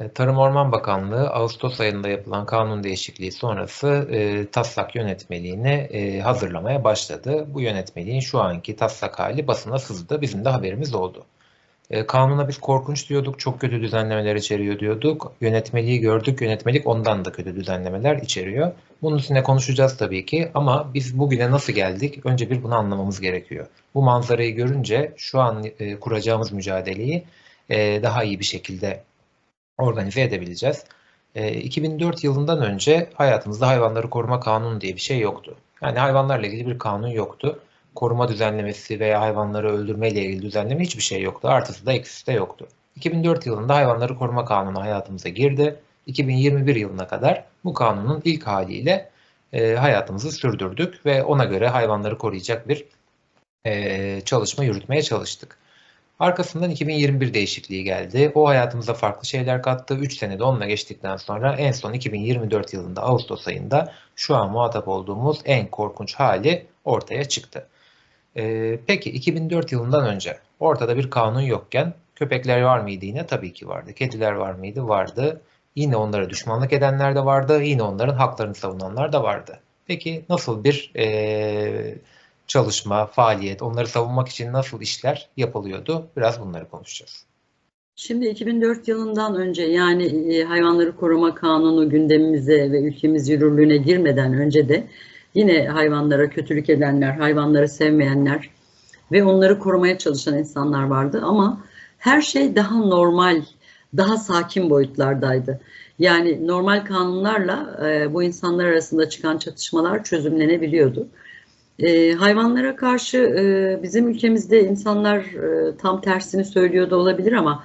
E, Tarım Orman Bakanlığı Ağustos ayında yapılan kanun değişikliği sonrası e, taslak yönetmeliğini e, hazırlamaya başladı. Bu yönetmeliğin şu anki taslak hali basına sızdı. Bizim de haberimiz oldu. E, kanuna biz korkunç diyorduk, çok kötü düzenlemeler içeriyor diyorduk. Yönetmeliği gördük, yönetmelik ondan da kötü düzenlemeler içeriyor. Bunun üstüne konuşacağız tabii ki ama biz bugüne nasıl geldik? Önce bir bunu anlamamız gerekiyor. Bu manzarayı görünce şu an e, kuracağımız mücadeleyi e, daha iyi bir şekilde organize edebileceğiz. E, 2004 yılından önce hayatımızda hayvanları koruma kanunu diye bir şey yoktu. Yani hayvanlarla ilgili bir kanun yoktu. Koruma düzenlemesi veya hayvanları öldürme ile ilgili düzenleme hiçbir şey yoktu. Artısı da eksisi de yoktu. 2004 yılında hayvanları koruma kanunu hayatımıza girdi. 2021 yılına kadar bu kanunun ilk haliyle e, hayatımızı sürdürdük ve ona göre hayvanları koruyacak bir e, çalışma yürütmeye çalıştık. Arkasından 2021 değişikliği geldi. O hayatımıza farklı şeyler kattı. 3 senede onunla geçtikten sonra en son 2024 yılında Ağustos ayında şu an muhatap olduğumuz en korkunç hali ortaya çıktı. Ee, peki 2004 yılından önce ortada bir kanun yokken köpekler var mıydı yine? Tabii ki vardı. Kediler var mıydı? Vardı. Yine onlara düşmanlık edenler de vardı. Yine onların haklarını savunanlar da vardı. Peki nasıl bir e, çalışma, faaliyet, onları savunmak için nasıl işler yapılıyordu? Biraz bunları konuşacağız. Şimdi 2004 yılından önce yani e, hayvanları koruma kanunu gündemimize ve ülkemiz yürürlüğüne girmeden önce de yine hayvanlara kötülük edenler, hayvanları sevmeyenler ve onları korumaya çalışan insanlar vardı ama her şey daha normal, daha sakin boyutlardaydı. Yani normal kanunlarla e, bu insanlar arasında çıkan çatışmalar çözümlenebiliyordu. E, hayvanlara karşı e, bizim ülkemizde insanlar e, tam tersini söylüyor da olabilir ama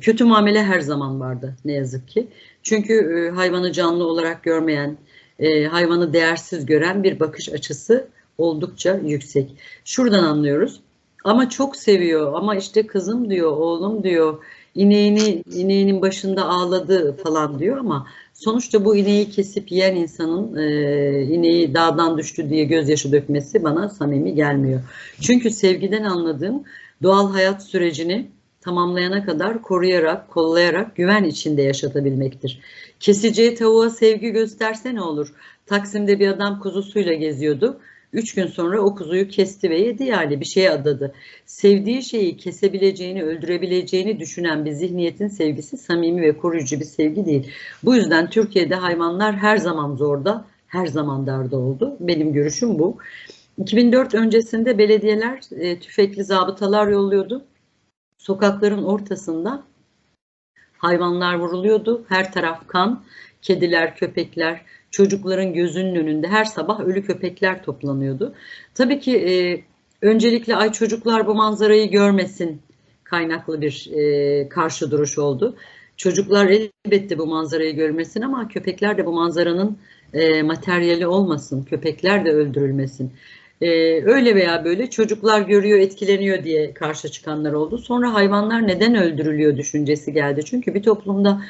kötü muamele her zaman vardı ne yazık ki. Çünkü e, hayvanı canlı olarak görmeyen, e, hayvanı değersiz gören bir bakış açısı oldukça yüksek. Şuradan anlıyoruz. Ama çok seviyor ama işte kızım diyor, oğlum diyor, ineğini ineğinin başında ağladı falan diyor ama sonuçta bu ineği kesip yiyen insanın e, ineği dağdan düştü diye gözyaşı dökmesi bana samimi gelmiyor. Çünkü sevgiden anladığım doğal hayat sürecini tamamlayana kadar koruyarak, kollayarak güven içinde yaşatabilmektir. Keseceği tavuğa sevgi gösterse ne olur? Taksim'de bir adam kuzusuyla geziyordu. Üç gün sonra o kuzuyu kesti ve yedi yani bir şeye adadı. Sevdiği şeyi kesebileceğini, öldürebileceğini düşünen bir zihniyetin sevgisi samimi ve koruyucu bir sevgi değil. Bu yüzden Türkiye'de hayvanlar her zaman zorda, her zaman darda oldu. Benim görüşüm bu. 2004 öncesinde belediyeler e, tüfekli zabıtalar yolluyordu. Sokakların ortasında hayvanlar vuruluyordu. Her taraf kan, kediler, köpekler, çocukların gözünün önünde her sabah ölü köpekler toplanıyordu. Tabii ki e, öncelikle ay çocuklar bu manzarayı görmesin kaynaklı bir e, karşı duruş oldu. Çocuklar elbette bu manzarayı görmesin ama köpekler de bu manzaranın e, materyali olmasın, köpekler de öldürülmesin. E, öyle veya böyle çocuklar görüyor, etkileniyor diye karşı çıkanlar oldu. Sonra hayvanlar neden öldürülüyor düşüncesi geldi. Çünkü bir toplumda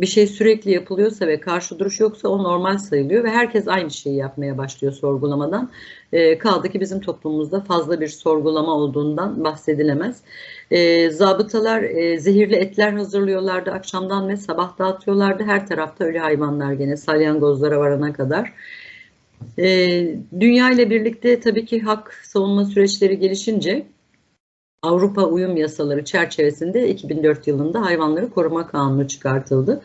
bir şey sürekli yapılıyorsa ve karşı duruş yoksa o normal sayılıyor ve herkes aynı şeyi yapmaya başlıyor sorgulamadan. E, kaldı ki bizim toplumumuzda fazla bir sorgulama olduğundan bahsedilemez. E, zabıtalar e, zehirli etler hazırlıyorlardı akşamdan ve sabah dağıtıyorlardı. Her tarafta ölü hayvanlar gene salyangozlara varana kadar. E, dünya ile birlikte tabii ki hak savunma süreçleri gelişince Avrupa Uyum Yasaları çerçevesinde 2004 yılında hayvanları koruma kanunu çıkartıldı.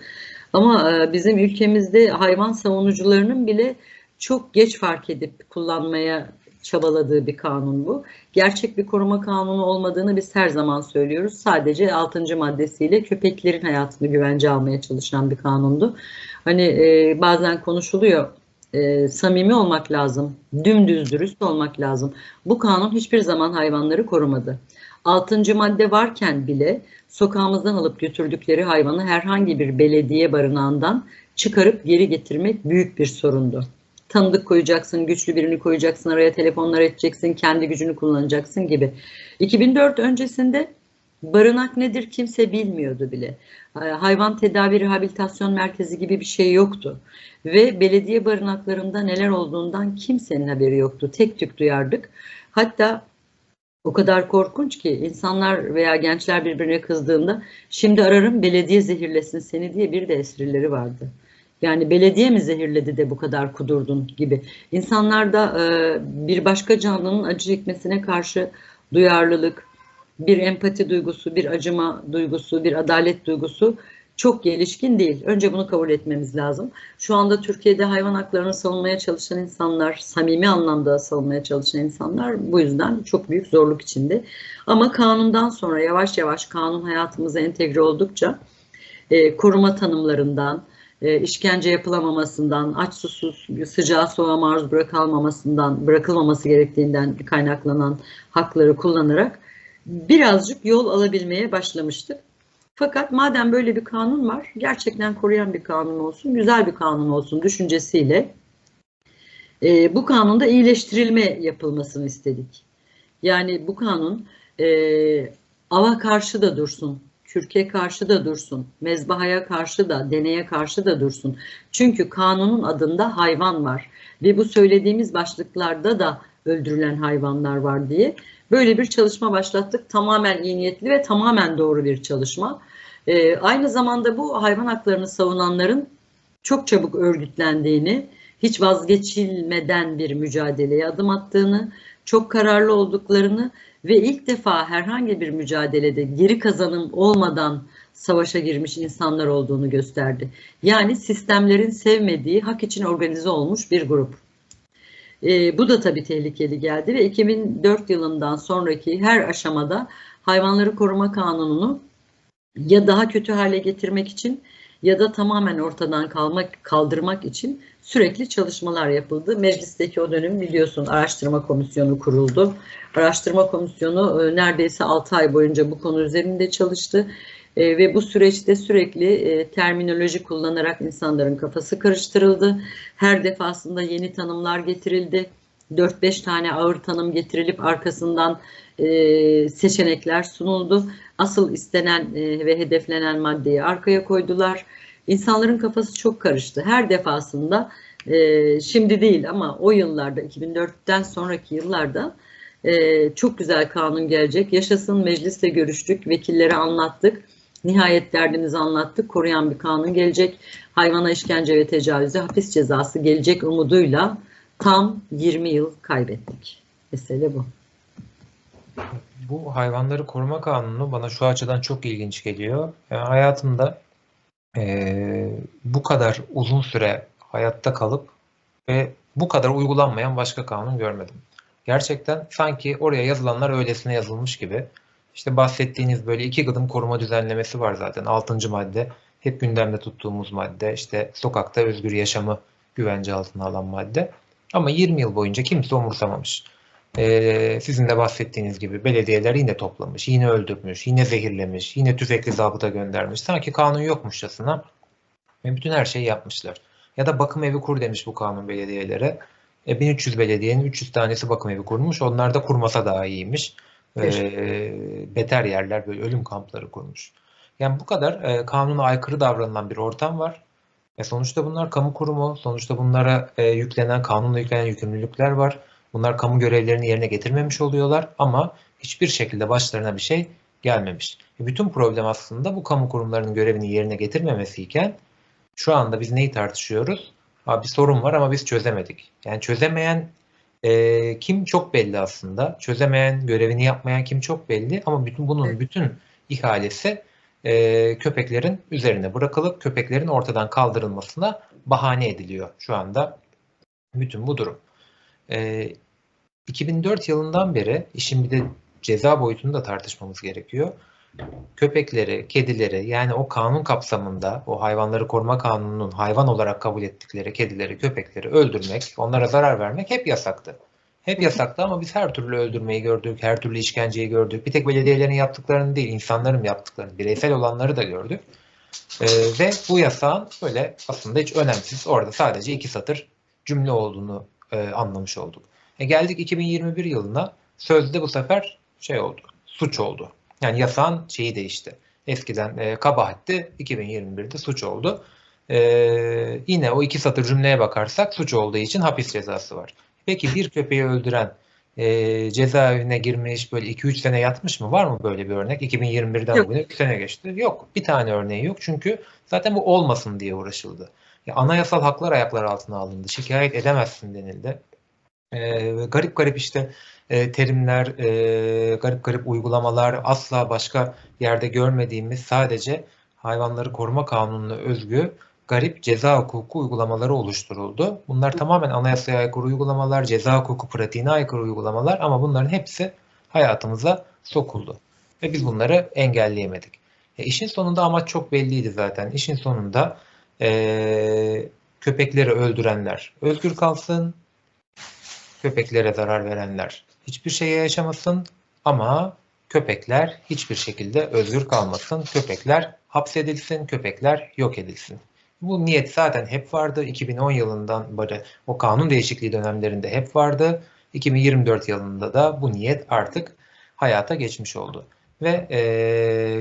Ama e, bizim ülkemizde hayvan savunucularının bile çok geç fark edip kullanmaya çabaladığı bir kanun bu. Gerçek bir koruma kanunu olmadığını biz her zaman söylüyoruz. Sadece 6. maddesiyle köpeklerin hayatını güvence almaya çalışan bir kanundu. Hani e, bazen konuşuluyor e, samimi olmak lazım, dümdüz dürüst olmak lazım. Bu kanun hiçbir zaman hayvanları korumadı. Altıncı madde varken bile sokağımızdan alıp götürdükleri hayvanı herhangi bir belediye barınağından çıkarıp geri getirmek büyük bir sorundu. Tanıdık koyacaksın, güçlü birini koyacaksın, araya telefonlar edeceksin, kendi gücünü kullanacaksın gibi. 2004 öncesinde barınak nedir kimse bilmiyordu bile. Hayvan tedavi rehabilitasyon merkezi gibi bir şey yoktu. Ve belediye barınaklarında neler olduğundan kimsenin haberi yoktu. Tek tük duyardık. Hatta O kadar korkunç ki insanlar veya gençler birbirine kızdığında şimdi ararım belediye zehirlesin seni diye bir de esprileri vardı. Yani belediye mi zehirledi de bu kadar kudurdun gibi. İnsanlarda e, bir başka canlının acı çekmesine karşı duyarlılık, bir empati duygusu, bir acıma duygusu, bir adalet duygusu çok gelişkin değil. Önce bunu kabul etmemiz lazım. Şu anda Türkiye'de hayvan haklarını savunmaya çalışan insanlar, samimi anlamda savunmaya çalışan insanlar bu yüzden çok büyük zorluk içinde. Ama kanundan sonra yavaş yavaş kanun hayatımıza entegre oldukça e, koruma tanımlarından, e, işkence yapılamamasından, aç susuz, sıcağa soğuğa maruz bırakılmamasından, bırakılmaması gerektiğinden kaynaklanan hakları kullanarak birazcık yol alabilmeye başlamıştık. Fakat madem böyle bir kanun var, gerçekten koruyan bir kanun olsun, güzel bir kanun olsun düşüncesiyle e, bu kanunda iyileştirilme yapılmasını istedik. Yani bu kanun e, ava karşı da dursun, kürke karşı da dursun, mezbahaya karşı da, deneye karşı da dursun. Çünkü kanunun adında hayvan var ve bu söylediğimiz başlıklarda da öldürülen hayvanlar var diye böyle bir çalışma başlattık. Tamamen iyi niyetli ve tamamen doğru bir çalışma. Ee, aynı zamanda bu hayvan haklarını savunanların çok çabuk örgütlendiğini, hiç vazgeçilmeden bir mücadeleye adım attığını, çok kararlı olduklarını ve ilk defa herhangi bir mücadelede geri kazanım olmadan savaşa girmiş insanlar olduğunu gösterdi. Yani sistemlerin sevmediği, hak için organize olmuş bir grup. E, bu da tabii tehlikeli geldi ve 2004 yılından sonraki her aşamada hayvanları koruma kanununu ya daha kötü hale getirmek için ya da tamamen ortadan kalmak, kaldırmak için sürekli çalışmalar yapıldı. Meclisteki o dönem biliyorsun araştırma komisyonu kuruldu. Araştırma komisyonu e, neredeyse 6 ay boyunca bu konu üzerinde çalıştı. E, ve bu süreçte sürekli e, terminoloji kullanarak insanların kafası karıştırıldı. Her defasında yeni tanımlar getirildi. 4-5 tane ağır tanım getirilip arkasından e, seçenekler sunuldu. Asıl istenen e, ve hedeflenen maddeyi arkaya koydular. İnsanların kafası çok karıştı. Her defasında e, şimdi değil ama o yıllarda 2004'ten sonraki yıllarda e, çok güzel kanun gelecek. Yaşasın mecliste görüştük, vekillere anlattık. Nihayet derdimizi anlattık. Koruyan bir kanun gelecek. Hayvana işkence ve tecavüze hapis cezası gelecek umuduyla tam 20 yıl kaybettik. Mesele bu. Bu hayvanları koruma kanunu bana şu açıdan çok ilginç geliyor. Yani hayatımda e, bu kadar uzun süre hayatta kalıp ve bu kadar uygulanmayan başka kanun görmedim. Gerçekten sanki oraya yazılanlar öylesine yazılmış gibi. İşte bahsettiğiniz böyle iki gıdım koruma düzenlemesi var zaten. Altıncı madde hep gündemde tuttuğumuz madde. İşte sokakta özgür yaşamı güvence altına alan madde. Ama 20 yıl boyunca kimse umursamamış. Ee, sizin de bahsettiğiniz gibi belediyeler yine toplamış, yine öldürmüş, yine zehirlemiş, yine tüfekli zabıta göndermiş. Sanki kanun yokmuşçasına ve bütün her şeyi yapmışlar. Ya da bakım evi kur demiş bu kanun belediyelere. E, 1300 belediyenin 300 tanesi bakım evi kurmuş. Onlar da kurmasa daha iyiymiş e, beter yerler böyle ölüm kampları kurmuş. Yani bu kadar e, kanuna aykırı davranılan bir ortam var. E sonuçta bunlar kamu kurumu, sonuçta bunlara e, yüklenen, kanunla yüklenen yükümlülükler var. Bunlar kamu görevlerini yerine getirmemiş oluyorlar ama hiçbir şekilde başlarına bir şey gelmemiş. E, bütün problem aslında bu kamu kurumlarının görevini yerine getirmemesiyken şu anda biz neyi tartışıyoruz? Abi bir sorun var ama biz çözemedik. Yani çözemeyen e, kim çok belli aslında. Çözemeyen, görevini yapmayan kim çok belli ama bütün bunun bütün ihalesi e, köpeklerin üzerine bırakılıp köpeklerin ortadan kaldırılmasına bahane ediliyor şu anda bütün bu durum. E, 2004 yılından beri işin bir de ceza boyutunu da tartışmamız gerekiyor köpekleri, kedileri yani o kanun kapsamında o hayvanları koruma kanununun hayvan olarak kabul ettikleri kedileri, köpekleri öldürmek, onlara zarar vermek hep yasaktı. Hep yasaktı ama biz her türlü öldürmeyi gördük, her türlü işkenceyi gördük. Bir tek belediyelerin yaptıklarını değil, insanların yaptıklarını, bireysel olanları da gördük. Ee, ve bu yasağın böyle aslında hiç önemsiz, orada sadece iki satır cümle olduğunu e, anlamış olduk. E geldik 2021 yılına, sözde bu sefer şey oldu, suç oldu. Yani yasağın şeyi değişti. Eskiden e, kabahatti, 2021'de suç oldu. E, yine o iki satır cümleye bakarsak suç olduğu için hapis cezası var. Peki bir köpeği öldüren e, cezaevine girmiş böyle 2-3 sene yatmış mı? Var mı böyle bir örnek? 2021'den Yok. bugüne 3 sene geçti. Yok. Bir tane örneği yok. Çünkü zaten bu olmasın diye uğraşıldı. Ya, anayasal haklar ayaklar altına alındı. Şikayet edemezsin denildi. E, garip garip işte e, terimler, e, garip garip uygulamalar asla başka yerde görmediğimiz sadece hayvanları koruma kanununa özgü garip ceza hukuku uygulamaları oluşturuldu. Bunlar tamamen anayasaya aykırı uygulamalar, ceza hukuku pratiğine aykırı uygulamalar ama bunların hepsi hayatımıza sokuldu. Ve biz bunları engelleyemedik. E, işin sonunda amaç çok belliydi zaten. İşin sonunda e, köpekleri öldürenler özgür kalsın, köpeklere zarar verenler hiçbir şeye yaşamasın ama köpekler hiçbir şekilde özgür kalmasın. Köpekler hapsedilsin, köpekler yok edilsin. Bu niyet zaten hep vardı. 2010 yılından beri o kanun değişikliği dönemlerinde hep vardı. 2024 yılında da bu niyet artık hayata geçmiş oldu. Ve e,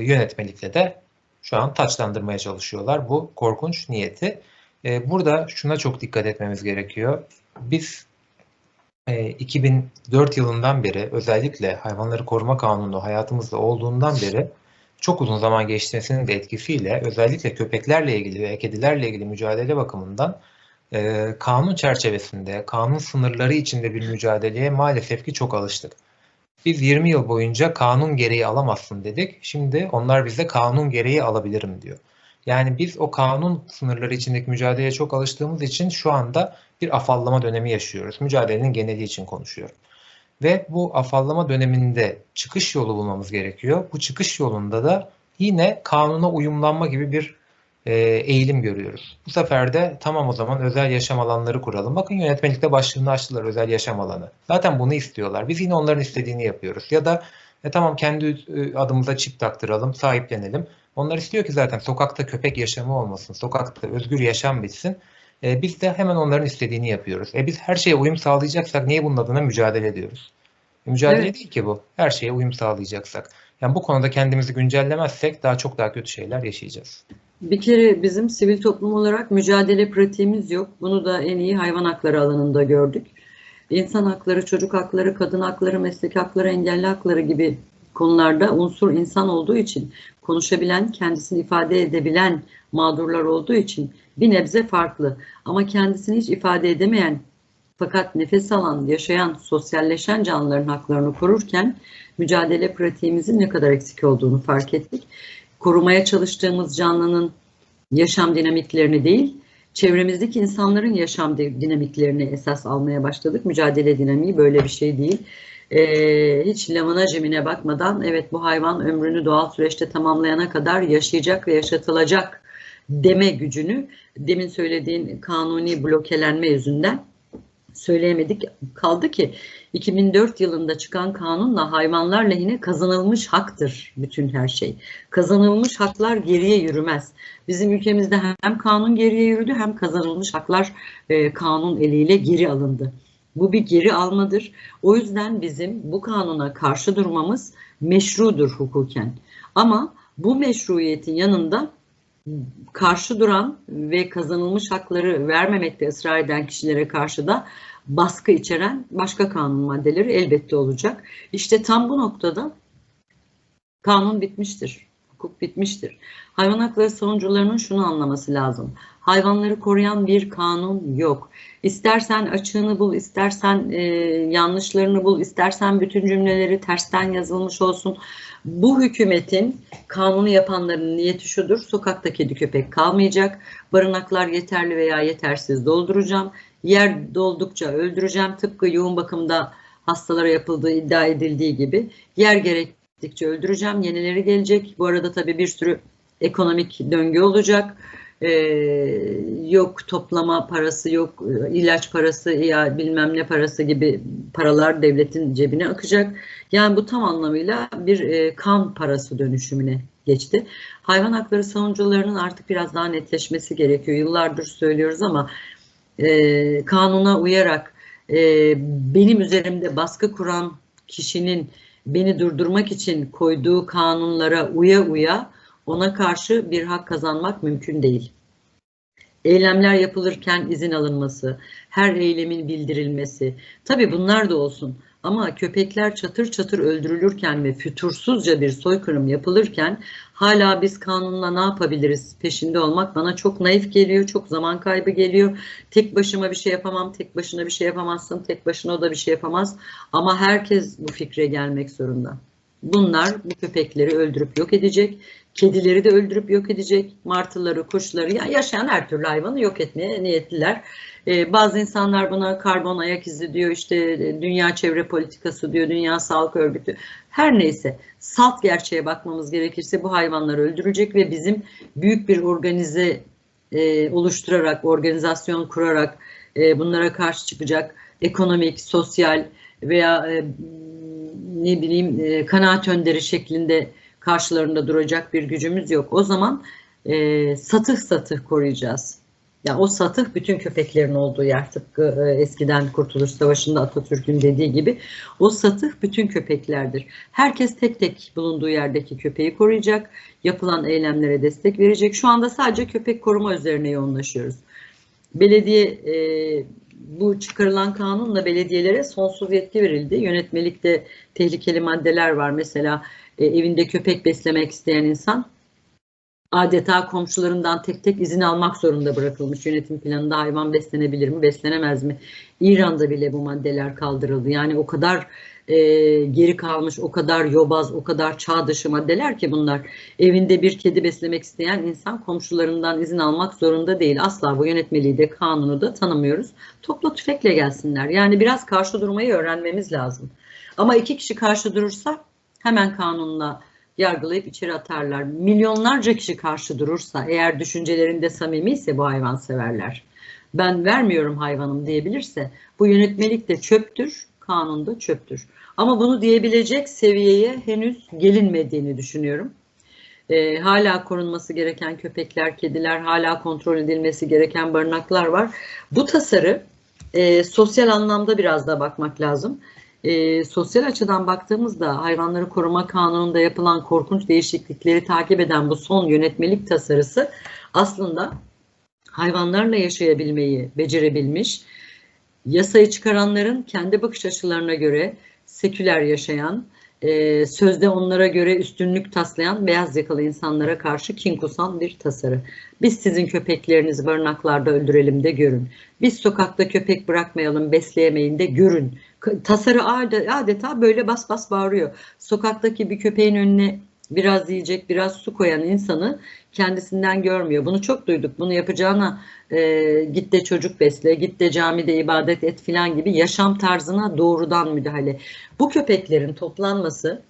yönetmelikle de şu an taçlandırmaya çalışıyorlar bu korkunç niyeti. E, burada şuna çok dikkat etmemiz gerekiyor. Biz 2004 yılından beri özellikle hayvanları koruma kanunu hayatımızda olduğundan beri çok uzun zaman geçmesinin de etkisiyle özellikle köpeklerle ilgili ve kedilerle ilgili mücadele bakımından e, kanun çerçevesinde, kanun sınırları içinde bir mücadeleye maalesef ki çok alıştık. Biz 20 yıl boyunca kanun gereği alamazsın dedik. Şimdi onlar bize kanun gereği alabilirim diyor. Yani biz o kanun sınırları içindeki mücadeleye çok alıştığımız için şu anda bir afallama dönemi yaşıyoruz. Mücadelenin geneli için konuşuyorum. Ve bu afallama döneminde çıkış yolu bulmamız gerekiyor. Bu çıkış yolunda da yine kanuna uyumlanma gibi bir e, eğilim görüyoruz. Bu sefer de tamam o zaman özel yaşam alanları kuralım. Bakın yönetmelikte başlığını açtılar özel yaşam alanı. Zaten bunu istiyorlar. Biz yine onların istediğini yapıyoruz. Ya da e, tamam kendi e, adımıza çip taktıralım, sahiplenelim. Onlar istiyor ki zaten sokakta köpek yaşamı olmasın, sokakta özgür yaşam bitsin. E, biz de hemen onların istediğini yapıyoruz. E biz her şeye uyum sağlayacaksak niye bunun adına mücadele ediyoruz? E, mücadele Evet. değil ki bu. Her şeye uyum sağlayacaksak. Yani bu konuda kendimizi güncellemezsek daha çok daha kötü şeyler yaşayacağız. Bir kere bizim sivil toplum olarak mücadele pratiğimiz yok. Bunu da en iyi hayvan hakları alanında gördük. İnsan hakları, çocuk hakları, kadın hakları, meslek hakları, engelli hakları gibi konularda unsur insan olduğu için konuşabilen, kendisini ifade edebilen mağdurlar olduğu için bir nebze farklı. Ama kendisini hiç ifade edemeyen fakat nefes alan, yaşayan, sosyalleşen canlıların haklarını korurken mücadele pratiğimizin ne kadar eksik olduğunu fark ettik. Korumaya çalıştığımız canlının yaşam dinamiklerini değil, çevremizdeki insanların yaşam di- dinamiklerini esas almaya başladık. Mücadele dinamiği böyle bir şey değil. Ee, hiç lamına cimine bakmadan evet bu hayvan ömrünü doğal süreçte tamamlayana kadar yaşayacak ve yaşatılacak deme gücünü demin söylediğin kanuni blokelenme yüzünden söyleyemedik. Kaldı ki 2004 yılında çıkan kanunla hayvanlar lehine kazanılmış haktır bütün her şey. Kazanılmış haklar geriye yürümez. Bizim ülkemizde hem kanun geriye yürüdü hem kazanılmış haklar e, kanun eliyle geri alındı. Bu bir geri almadır. O yüzden bizim bu kanuna karşı durmamız meşrudur hukuken. Ama bu meşruiyetin yanında karşı duran ve kazanılmış hakları vermemekte ısrar eden kişilere karşı da baskı içeren başka kanun maddeleri elbette olacak. İşte tam bu noktada kanun bitmiştir. Hukuk bitmiştir. Hayvan hakları savunucularının şunu anlaması lazım. Hayvanları koruyan bir kanun yok. İstersen açığını bul, istersen e, yanlışlarını bul, istersen bütün cümleleri tersten yazılmış olsun. Bu hükümetin kanunu yapanların niyeti şudur. Sokakta kedi köpek kalmayacak. Barınaklar yeterli veya yetersiz dolduracağım. Yer doldukça öldüreceğim. Tıpkı yoğun bakımda hastalara yapıldığı iddia edildiği gibi. Yer gerektikçe öldüreceğim. Yenileri gelecek. Bu arada tabii bir sürü ekonomik döngü olacak. Ee, yok toplama parası, yok ilaç parası ya bilmem ne parası gibi paralar devletin cebine akacak. Yani bu tam anlamıyla bir e, kan parası dönüşümüne geçti. Hayvan hakları savunucularının artık biraz daha netleşmesi gerekiyor. Yıllardır söylüyoruz ama e, kanuna uyarak e, benim üzerimde baskı kuran kişinin beni durdurmak için koyduğu kanunlara uya uya ona karşı bir hak kazanmak mümkün değil. Eylemler yapılırken izin alınması, her eylemin bildirilmesi, tabii bunlar da olsun. Ama köpekler çatır çatır öldürülürken ve fütursuzca bir soykırım yapılırken hala biz kanunla ne yapabiliriz peşinde olmak bana çok naif geliyor, çok zaman kaybı geliyor. Tek başıma bir şey yapamam, tek başına bir şey yapamazsın, tek başına o da bir şey yapamaz. Ama herkes bu fikre gelmek zorunda. Bunlar bu köpekleri öldürüp yok edecek. Kedileri de öldürüp yok edecek. Martıları, kuşları, yani yaşayan her türlü hayvanı yok etmeye niyetliler. Ee, bazı insanlar buna karbon ayak izi diyor, işte e, dünya çevre politikası diyor, dünya sağlık örgütü. Her neyse salt gerçeğe bakmamız gerekirse bu hayvanlar öldürülecek ve bizim büyük bir organize e, oluşturarak, organizasyon kurarak e, bunlara karşı çıkacak ekonomik, sosyal veya e, ne bileyim e, kanaat önderi şeklinde karşılarında duracak bir gücümüz yok. O zaman e, satıh satıh koruyacağız. Ya o satıh bütün köpeklerin olduğu yer tıpkı e, eskiden Kurtuluş Savaşı'nda Atatürk'ün dediği gibi o satıh bütün köpeklerdir. Herkes tek tek bulunduğu yerdeki köpeği koruyacak, yapılan eylemlere destek verecek. Şu anda sadece köpek koruma üzerine yoğunlaşıyoruz. Belediye e, bu çıkarılan kanunla belediyelere sonsuz yetki verildi. Yönetmelikte tehlikeli maddeler var. Mesela e, evinde köpek beslemek isteyen insan adeta komşularından tek tek izin almak zorunda bırakılmış. Yönetim planında hayvan beslenebilir mi, beslenemez mi? İran'da bile bu maddeler kaldırıldı. Yani o kadar e, geri kalmış, o kadar yobaz, o kadar çağ dışı maddeler ki bunlar. Evinde bir kedi beslemek isteyen insan komşularından izin almak zorunda değil. Asla bu yönetmeliği de kanunu da tanımıyoruz. Topla tüfekle gelsinler. Yani biraz karşı durmayı öğrenmemiz lazım. Ama iki kişi karşı durursa hemen kanunla yargılayıp içeri atarlar. Milyonlarca kişi karşı durursa eğer düşüncelerinde samimiyse bu hayvan severler. Ben vermiyorum hayvanım diyebilirse bu yönetmelik de çöptür, kanun da çöptür. Ama bunu diyebilecek seviyeye henüz gelinmediğini düşünüyorum. E, hala korunması gereken köpekler, kediler, hala kontrol edilmesi gereken barınaklar var. Bu tasarı e, sosyal anlamda biraz da bakmak lazım e, sosyal açıdan baktığımızda hayvanları koruma kanununda yapılan korkunç değişiklikleri takip eden bu son yönetmelik tasarısı aslında hayvanlarla yaşayabilmeyi becerebilmiş, yasayı çıkaranların kendi bakış açılarına göre seküler yaşayan, e, sözde onlara göre üstünlük taslayan beyaz yakalı insanlara karşı kin kusan bir tasarı. Biz sizin köpeklerinizi barınaklarda öldürelim de görün. Biz sokakta köpek bırakmayalım, besleyemeyin de görün. Tasarı adeta böyle bas bas bağırıyor. Sokaktaki bir köpeğin önüne biraz yiyecek, biraz su koyan insanı kendisinden görmüyor. Bunu çok duyduk. Bunu yapacağına e, git de çocuk besle, git de camide ibadet et filan gibi yaşam tarzına doğrudan müdahale. Bu köpeklerin toplanması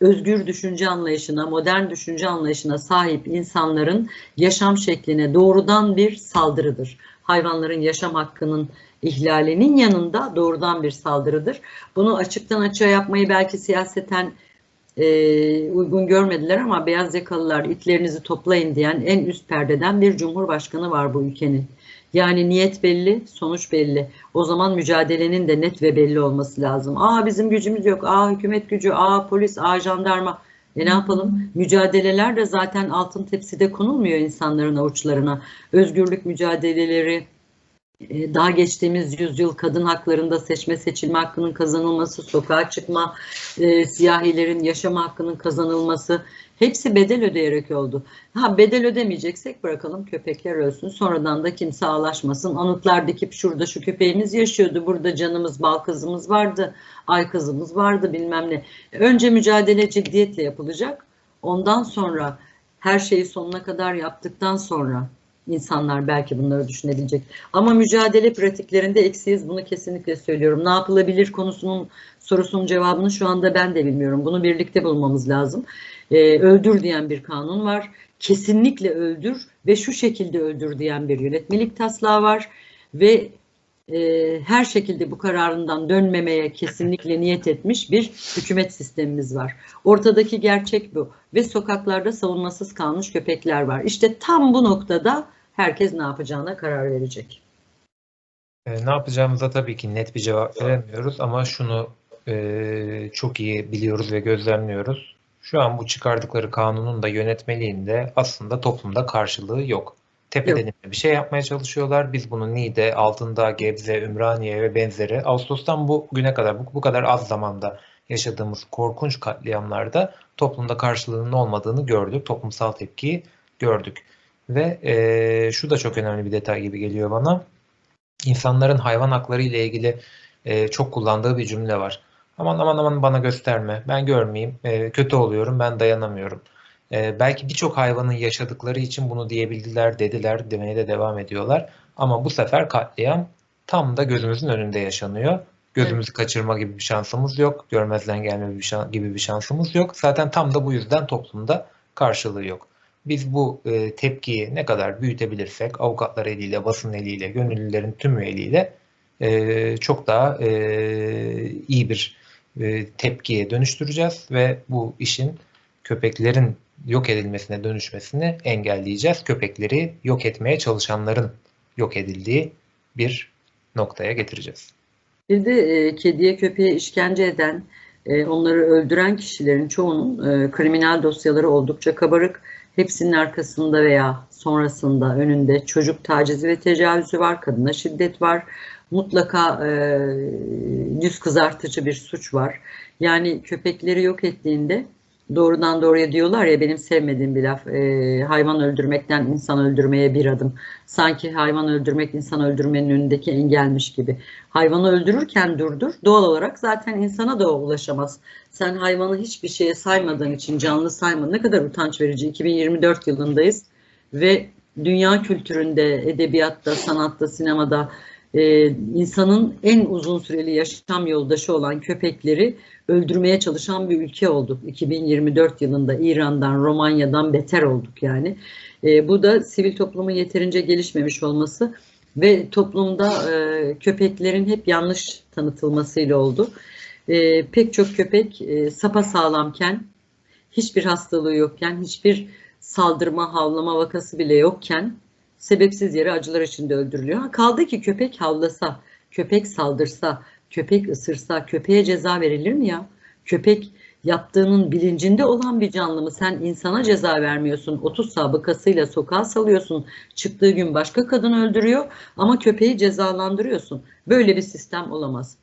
özgür düşünce anlayışına, modern düşünce anlayışına sahip insanların yaşam şekline doğrudan bir saldırıdır. Hayvanların yaşam hakkının ihlalinin yanında doğrudan bir saldırıdır. Bunu açıktan açığa yapmayı belki siyaseten e, uygun görmediler ama beyaz yakalılar itlerinizi toplayın diyen en üst perdeden bir cumhurbaşkanı var bu ülkenin. Yani niyet belli, sonuç belli. O zaman mücadelenin de net ve belli olması lazım. Aa bizim gücümüz yok, aa hükümet gücü, aa polis, aa jandarma. E ne yapalım? Mücadeleler de zaten altın tepside konulmuyor insanların avuçlarına. Özgürlük mücadeleleri, daha geçtiğimiz yüzyıl kadın haklarında seçme seçilme hakkının kazanılması, sokağa çıkma, e, siyahilerin yaşam hakkının kazanılması hepsi bedel ödeyerek oldu. Ha bedel ödemeyeceksek bırakalım köpekler ölsün. Sonradan da kimse ağlaşmasın. Anıtlar dikip şurada şu köpeğimiz yaşıyordu. Burada canımız bal kızımız vardı. Ay kızımız vardı bilmem ne. Önce mücadele ciddiyetle yapılacak. Ondan sonra her şeyi sonuna kadar yaptıktan sonra insanlar belki bunları düşünebilecek. Ama mücadele pratiklerinde eksiyiz. Bunu kesinlikle söylüyorum. Ne yapılabilir konusunun sorusunun cevabını şu anda ben de bilmiyorum. Bunu birlikte bulmamız lazım. Ee, öldür diyen bir kanun var. Kesinlikle öldür ve şu şekilde öldür diyen bir yönetmelik taslağı var. Ve e, her şekilde bu kararından dönmemeye kesinlikle niyet etmiş bir hükümet sistemimiz var. Ortadaki gerçek bu ve sokaklarda savunmasız kalmış köpekler var. İşte tam bu noktada herkes ne yapacağına karar verecek. E, ne yapacağımıza tabii ki net bir cevap veremiyoruz ama şunu e, çok iyi biliyoruz ve gözlemliyoruz. Şu an bu çıkardıkları kanunun da yönetmeliğinde aslında toplumda karşılığı yok. Tepeden inme bir şey yapmaya çalışıyorlar. Biz bunu Niğde, Altındağ, Gebze, Ümraniye ve benzeri Ağustos'tan bu güne kadar bu, bu kadar az zamanda yaşadığımız korkunç katliamlarda toplumda karşılığının olmadığını gördük. Toplumsal tepkiyi gördük. Ve e, şu da çok önemli bir detay gibi geliyor bana. İnsanların hayvan hakları ile ilgili e, çok kullandığı bir cümle var. Aman aman aman bana gösterme, ben görmeyeyim, e, kötü oluyorum, ben dayanamıyorum. E, belki birçok hayvanın yaşadıkları için bunu diyebildiler, dediler, demeye de devam ediyorlar. Ama bu sefer katliam tam da gözümüzün önünde yaşanıyor. Gözümüzü kaçırma gibi bir şansımız yok, görmezden gelme bir gibi bir şansımız yok. Zaten tam da bu yüzden toplumda karşılığı yok. Biz bu e, tepkiyi ne kadar büyütebilirsek, avukatlar eliyle, basın eliyle, gönüllülerin tümü eliyle e, çok daha e, iyi bir e, tepkiye dönüştüreceğiz ve bu işin köpeklerin yok edilmesine dönüşmesini engelleyeceğiz. Köpekleri yok etmeye çalışanların yok edildiği bir noktaya getireceğiz. De e, kediye köpeğe işkence eden, e, onları öldüren kişilerin çoğunun e, kriminal dosyaları oldukça kabarık. Hepsinin arkasında veya sonrasında önünde çocuk tacizi ve tecavüzü var, kadına şiddet var. Mutlaka e, yüz kızartıcı bir suç var. Yani köpekleri yok ettiğinde doğrudan doğruya diyorlar ya benim sevmediğim bir laf e, hayvan öldürmekten insan öldürmeye bir adım. Sanki hayvan öldürmek insan öldürmenin önündeki engelmiş gibi. Hayvanı öldürürken durdur. Doğal olarak zaten insana da ulaşamaz. Sen hayvanı hiçbir şeye saymadığın için canlı saymadığın ne kadar utanç verici. 2024 yılındayız ve dünya kültüründe, edebiyatta, sanatta, sinemada e, insanın en uzun süreli yaşam yoldaşı olan köpekleri öldürmeye çalışan bir ülke olduk. 2024 yılında İran'dan, Romanya'dan beter olduk yani. E, bu da sivil toplumun yeterince gelişmemiş olması ve toplumda e, köpeklerin hep yanlış tanıtılmasıyla oldu. E, pek çok köpek e, sapa sağlamken, hiçbir hastalığı yokken, hiçbir saldırma, havlama vakası bile yokken sebepsiz yere acılar içinde öldürülüyor. Kaldı ki köpek havlasa, köpek saldırsa, köpek ısırsa, köpeğe ceza verilir mi ya? Köpek yaptığının bilincinde olan bir canlı mı? Sen insana ceza vermiyorsun. 30 sabıkasıyla sokağa salıyorsun. Çıktığı gün başka kadın öldürüyor ama köpeği cezalandırıyorsun. Böyle bir sistem olamaz.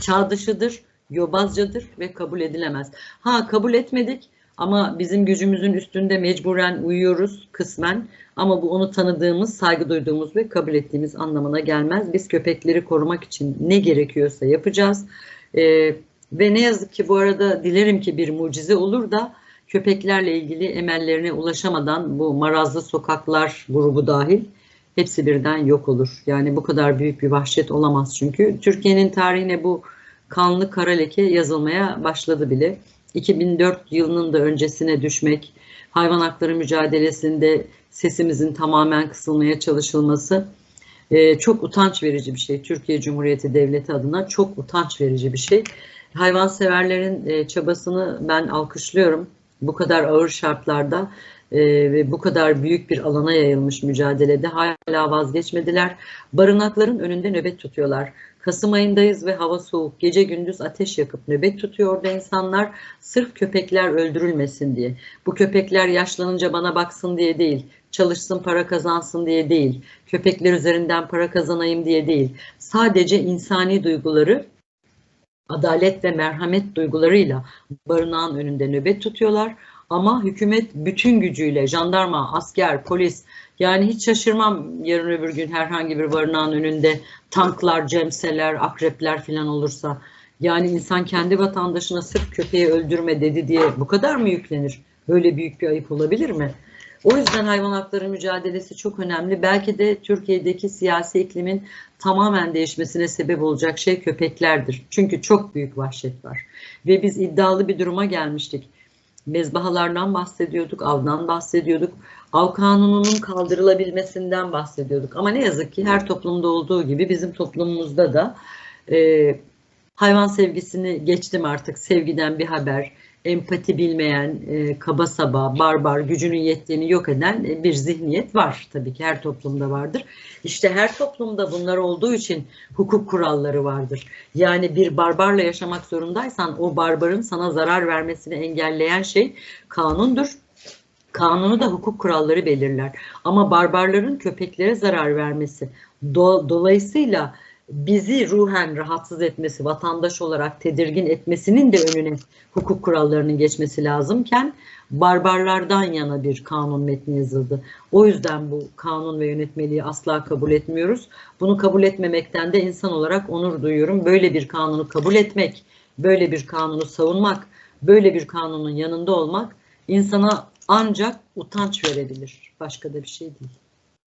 Çağ dışıdır, yobazcadır ve kabul edilemez. Ha kabul etmedik ama bizim gücümüzün üstünde mecburen uyuyoruz kısmen. Ama bu onu tanıdığımız, saygı duyduğumuz ve kabul ettiğimiz anlamına gelmez. Biz köpekleri korumak için ne gerekiyorsa yapacağız. Ee, ve ne yazık ki bu arada dilerim ki bir mucize olur da köpeklerle ilgili emellerine ulaşamadan bu marazlı sokaklar grubu dahil hepsi birden yok olur. Yani bu kadar büyük bir vahşet olamaz çünkü. Türkiye'nin tarihine bu kanlı kara leke yazılmaya başladı bile. 2004 yılının da öncesine düşmek, hayvan hakları mücadelesinde sesimizin tamamen kısılmaya çalışılması e, çok utanç verici bir şey. Türkiye Cumhuriyeti Devleti adına çok utanç verici bir şey. Hayvanseverlerin e, çabasını ben alkışlıyorum. Bu kadar ağır şartlarda e, ve bu kadar büyük bir alana yayılmış mücadelede hala vazgeçmediler. Barınakların önünde nöbet tutuyorlar. Kasım ayındayız ve hava soğuk. Gece gündüz ateş yakıp nöbet tutuyor orada insanlar. Sırf köpekler öldürülmesin diye. Bu köpekler yaşlanınca bana baksın diye değil. Çalışsın para kazansın diye değil. Köpekler üzerinden para kazanayım diye değil. Sadece insani duyguları adalet ve merhamet duygularıyla barınağın önünde nöbet tutuyorlar. Ama hükümet bütün gücüyle jandarma, asker, polis yani hiç şaşırmam yarın öbür gün herhangi bir barınağın önünde tanklar, cemseler, akrepler falan olursa. Yani insan kendi vatandaşına sırf köpeği öldürme dedi diye bu kadar mı yüklenir? Böyle büyük bir ayıp olabilir mi? O yüzden hayvan hakları mücadelesi çok önemli. Belki de Türkiye'deki siyasi iklimin tamamen değişmesine sebep olacak şey köpeklerdir. Çünkü çok büyük vahşet var. Ve biz iddialı bir duruma gelmiştik. Mezbahalardan bahsediyorduk, avdan bahsediyorduk. Av kanununun kaldırılabilmesinden bahsediyorduk. Ama ne yazık ki her toplumda olduğu gibi bizim toplumumuzda da e, hayvan sevgisini geçtim artık. Sevgiden bir haber, empati bilmeyen, e, kaba saba, barbar, gücünün yettiğini yok eden e, bir zihniyet var. Tabii ki her toplumda vardır. İşte her toplumda bunlar olduğu için hukuk kuralları vardır. Yani bir barbarla yaşamak zorundaysan o barbarın sana zarar vermesini engelleyen şey kanundur. Kanunu da hukuk kuralları belirler. Ama barbarların köpeklere zarar vermesi, do- dolayısıyla bizi ruhen rahatsız etmesi, vatandaş olarak tedirgin etmesinin de önüne hukuk kurallarının geçmesi lazımken barbarlardan yana bir kanun metni yazıldı. O yüzden bu kanun ve yönetmeliği asla kabul etmiyoruz. Bunu kabul etmemekten de insan olarak onur duyuyorum. Böyle bir kanunu kabul etmek, böyle bir kanunu savunmak, böyle bir kanunun yanında olmak insana ancak utanç verebilir. Başka da bir şey değil.